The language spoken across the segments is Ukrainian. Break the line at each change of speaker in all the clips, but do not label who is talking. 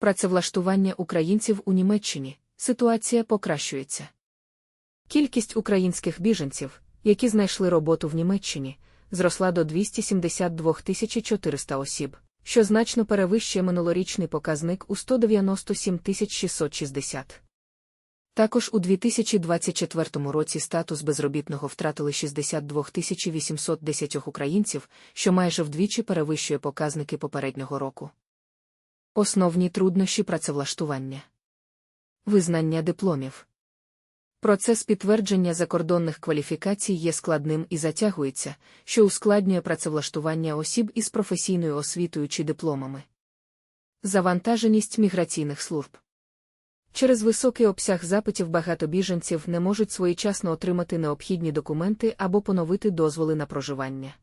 Працевлаштування українців у Німеччині ситуація покращується. Кількість українських біженців, які знайшли роботу в Німеччині, зросла до 272 400 осіб, що значно перевищує минулорічний показник у 197 660. Також у 2024 році статус безробітного втратили 62 810 українців, що майже вдвічі перевищує показники попереднього року. Основні труднощі працевлаштування. Визнання дипломів. Процес підтвердження закордонних кваліфікацій є складним і затягується, що ускладнює працевлаштування осіб із професійною освітою чи дипломами. Завантаженість міграційних служб. Через високий обсяг запитів багато біженців не можуть своєчасно отримати необхідні документи або поновити дозволи на проживання.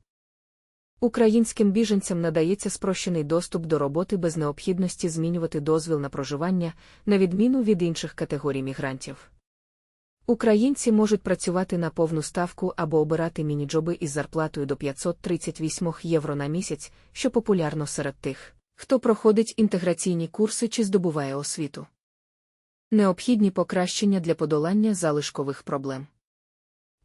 Українським біженцям надається спрощений доступ до роботи без необхідності змінювати дозвіл на проживання, на відміну від інших категорій мігрантів. Українці можуть працювати на повну ставку або обирати міні-джоби із зарплатою до 538 євро на місяць, що популярно серед тих, хто проходить інтеграційні курси чи здобуває освіту. Необхідні покращення для подолання залишкових проблем.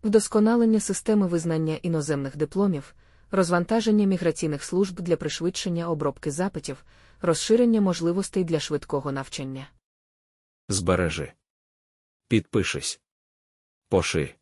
Вдосконалення системи визнання іноземних дипломів, розвантаження міграційних служб для пришвидшення обробки запитів, розширення можливостей для швидкого навчання.
Збережи. Підпишись. Поши.